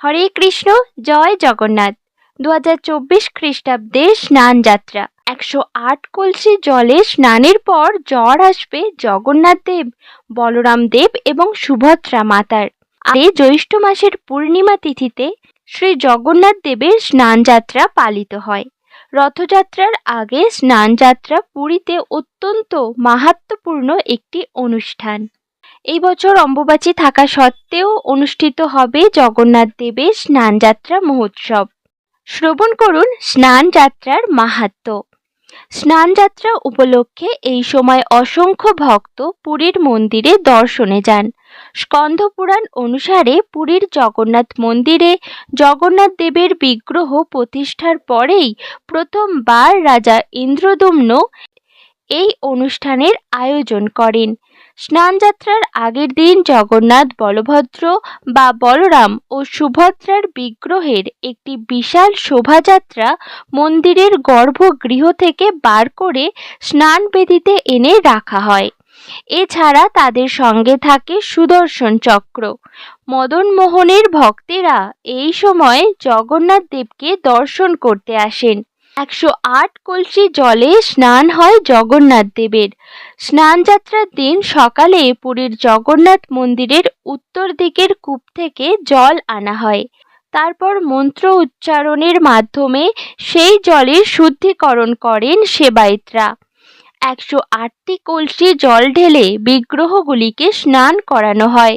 হরে কৃষ্ণ, জয় জগন্নাথ। দু হাজার চব্বিশ খ্রিস্টাব্দে স্নান যাত্রা। একশো আট কলসি জলে স্নানের পর জ্বর আসবে জগন্নাথ দেব, বলরাম দেব এবং সুভদ্রা মাতার। এই জ্যৈষ্ঠ মাসের পূর্ণিমা তিথিতে শ্রী জগন্নাথ দেবের স্নান যাত্রা পালিত হয়। রথযাত্রার আগে স্নান যাত্রা পুরীতে অত্যন্ত মাহাত্ম্যপূর্ণ একটি অনুষ্ঠান। এই বছর অম্বুবাচী থাকা সত্ত্বেও অনুষ্ঠিত হবে জগন্নাথ দেবের স্নানযাত্রা মহোৎসব। শ্রবণ করুন স্নান যাত্রার মাহাত্ম্য স্নানযাত্রা উপলক্ষে এই সময় অসংখ্য ভক্ত পুরীর মন্দিরে দর্শনে যান। স্কন্ধপুরাণ অনুসারে পুরীর জগন্নাথ মন্দিরে জগন্নাথ দেবের বিগ্রহ প্রতিষ্ঠার পরেই প্রথমবার রাজা ইন্দ্রদম্ন এই অনুষ্ঠানের আয়োজন করেন। স্নানযাত্রার আগের দিন জগন্নাথ বলভদ্র বা বলরাম ও সুভদ্রার বিগ্রহের একটি বিশাল শোভাযাত্রা মন্দিরের গর্ভগৃহ থেকে বার করে স্নান বেদিতে এনে রাখা হয়। এছাড়া তাদের সঙ্গে থাকে সুদর্শন চক্র। মদন মোহনের ভক্তেরা এই সময় জগন্নাথ দেবকে দর্শন করতে আসেন। একশো আট কলসি জলে স্নান হয় জগন্নাথ দেবের। স্নানযাত্রার দিন সকালে পুরীর জগন্নাথ মন্দিরের উত্তর দিকের কূপ থেকে জল আনা হয়। তারপর মন্ত্র উচ্চারণের মাধ্যমে সেই জলের শুদ্ধিকরণ করেন সেবায়েতরা। একশো আটটি কলসি জল ঢেলে বিগ্রহগুলিকে স্নান করানো হয়।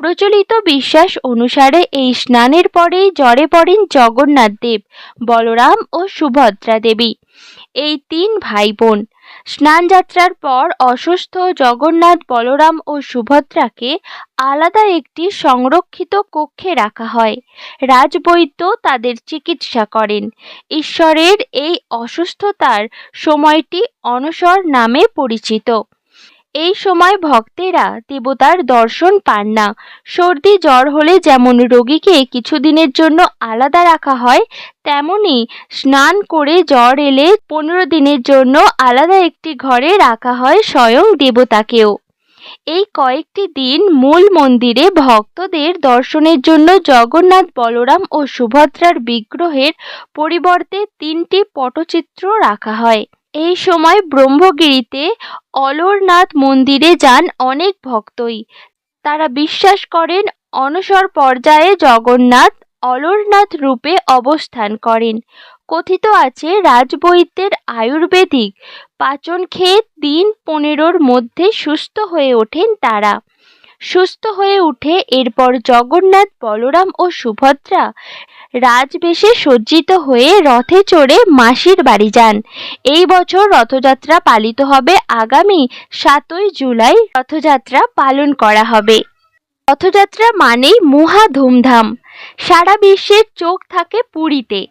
প্রচলিত বিশ্বাস অনুসারে এই স্নানের পরেই জ্বরে পড়েন জগন্নাথ দেব, বলরাম ও সুভদ্রা দেবী। এই তিন ভাই বোন স্নানযাত্রার পর অসুস্থ জগন্নাথ, বলরাম ও সুভদ্রাকে আলাদা একটি সংরক্ষিত কক্ষে রাখা হয়। রাজবৈদ্য তাদের চিকিৎসা করেন। ঈশ্বরের এই অসুস্থতার সময়টি অনসর নামে পরিচিত। এই সময় ভক্তেরা দেবতার দর্শন পান না। সর্দি, জ্বর হলে যেমন রোগীকে কিছুদিনের জন্য আলাদা রাখা হয়, তেমনি স্নান করে জ্বর এলে পনেরো দিনের জন্য আলাদা একটি ঘরে রাখা হয় স্বয়ং দেবতাকেও। এই কয়েকটি দিন মূল মন্দিরে ভক্তদের দর্শনের জন্য জগন্নাথ বলরাম ও সুভদ্রার বিগ্রহের পরিবর্তে তিনটি পটচিত্র রাখা হয়। এই সময় ব্রহ্মগিরিতে অলরনাথ মন্দিরে যান অনেক ভক্তই। তারা বিশ্বাস করেন অনসর পর্যায়ে জগন্নাথ অলরনাথ রূপে অবস্থান করেন। কথিত আছে, রাজবৈদ্যের আয়ুর্বেদিক পাচন খেয়ে দিন পনেরোর মধ্যে সুস্থ হয়ে ওঠেন তারা। সুস্থ হয়ে উঠে এরপর জগন্নাথ, বলরাম ও সুভদ্রা রাজবেশে সজ্জিত হয়ে রথে চড়ে মাসির বাড়ি যান। এই বছর রথযাত্রা পালিত হবে আগামী সাতই জুলাই। রথযাত্রা পালন করা হবে। রথযাত্রা মানেই মহা ধুমধাম। সারা বিশ্বের চোখ থাকে পুরীতে।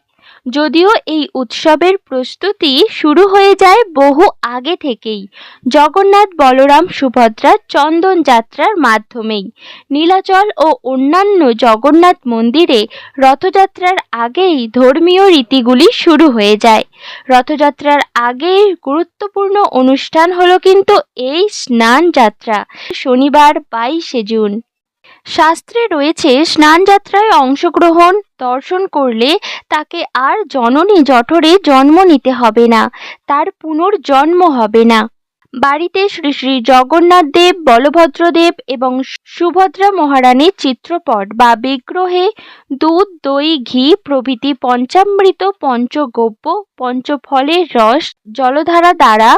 যদিও এই উৎসবের প্রস্তুতি শুরু হয়ে যায় বহু আগে থেকেই। জগন্নাথ বলরাম সুভদ্রা চন্দন যাত্রার মাধ্যমেই। নীলাচল ও অন্যান্য জগন্নাথ মন্দিরে রথযাত্রার আগেই ধর্মীয় রীতিগুলি শুরু হয়ে যায়। রথযাত্রার আগে গুরুত্বপূর্ণ অনুষ্ঠান হলো কিন্তু এই স্নান যাত্রা, শনিবার বাইশে জুন। শাস্ত্রে রয়েছে, স্নান যাত্রায় অংশগ্রহণ দর্শন করলে তাকে আর জননী জঠরে জন্ম নিতে হবে না, তার পুনর্জন্ম হবে না। বাড়িতে শ্রী শ্রী জগন্নাথ দেব, বলভদ্র দেব এবং সুভদ্রা মহারানীর চিত্রপট বা বিগ্রহে দুধ, দই, ঘি প্রভৃতি পঞ্চামৃত, পঞ্চগব্য, পঞ্চফলের রস, জলধারা দ্বারা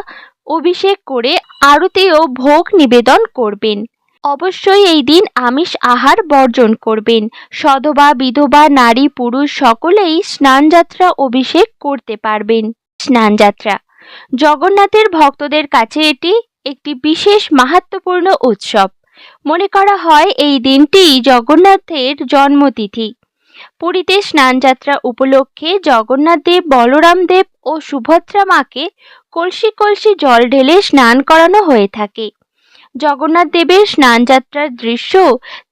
অভিষেক করে আরতি ও ভোগ নিবেদন করবেন। অবশ্যই এই দিন আমিষ আহার বর্জন করবেন। সধবা, বিধবা, নারী, পুরুষ সকলেই স্নানযাত্রা অভিষেক করতে পারবেন। স্নানযাত্রা। জগন্নাথের ভক্তদের কাছে এটি একটি বিশেষ মাহাত্ম্যপূর্ণ উৎসব। মনে করা হয় এই দিনটি জগন্নাথের জন্মতিথি। পুরীতে স্নানযাত্রা উপলক্ষে জগন্নাথ দেব, বলরাম দেব ও সুভদ্রা মাকে কলসি কলসি জল ঢেলে স্নান করানো হয়ে থাকে। জগন্নাথ দেবের স্নানযাত্রার দৃশ্য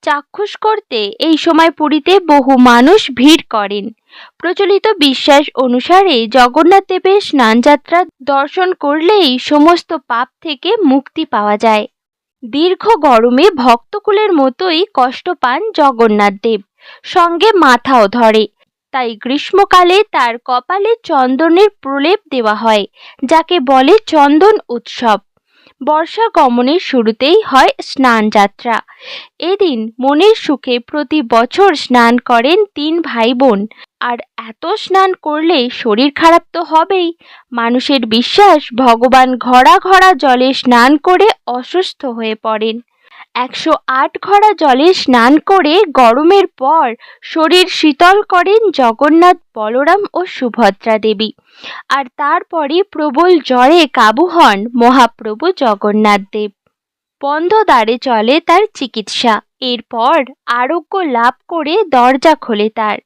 চাক্ষুষ করতে এই সময় পুরীতে বহু মানুষ ভিড় করেন। প্রচলিত বিশ্বাস অনুসারে জগন্নাথ দেবের স্নানযাত্রা দর্শন করলেই সমস্ত পাপ থেকে মুক্তি পাওয়া যায়। দীর্ঘ গরমে ভক্তকুলের মতোই কষ্ট পান জগন্নাথ দেব। সঙ্গে মাথাও ধরে। তাই গ্রীষ্মকালে তার কপালে চন্দনের প্রলেপ দেওয়া হয়, যাকে বলে চন্দন উৎসব। বর্ষা গমনের শুরুতেই হয় স্নান যাত্রা। এদিন মনের সুখে প্রতি বছর স্নান করেন তিন ভাই বোন আর এত স্নান করলে শরীর খারাপ তো হবেই। মানুষের বিশ্বাস, ভগবান ঘড়া ঘড়া জলে স্নান করে অসুস্থ হয়ে পড়েন। একশো আট ঘড়া জলে স্নান করে গরমের পর শরীর শীতল করেন জগন্নাথ বলরাম ও সুভদ্রা দেবী। আর তারপরে প্রবল জ্বরে কাবু হন মহাপ্রভু জগন্নাথ দেব। বন্ধ দ্বারে চলে তার চিকিৎসা। এরপর আরোগ্য লাভ করে দরজা খোলে তার।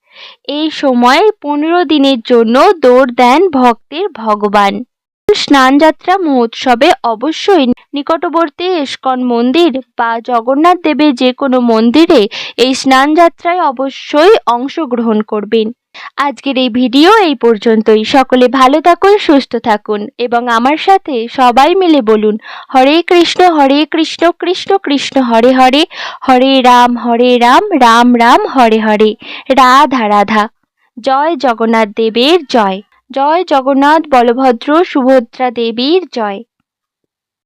এই সময় পনেরো দিনের জন্য দৌড় দেন ভক্তের ভগবান। স্নানযাত্রা মহোৎসবে অবশ্যই নিকটবর্তী ইস্কন মন্দির বা জগন্নাথ দেবের যে কোনো মন্দিরে এই স্নানযাত্রায় অবশ্যই অংশগ্রহণ করবেন। আজকের এই ভিডিও এই পর্যন্তই। সকলে ভালো থাকুন, সুস্থ থাকুন এবং আমার সাথে সবাই মিলে বলুন, হরে কৃষ্ণ হরে কৃষ্ণ কৃষ্ণ কৃষ্ণ, হরে হরে হরে রাম হরে রাম রাম রাম, হরে হরে। রাধা রাধা। জয় জগন্নাথ দেবের জয়। জয় জগন্নাথ বলভদ্র সুভদ্রা দেবীর জয়।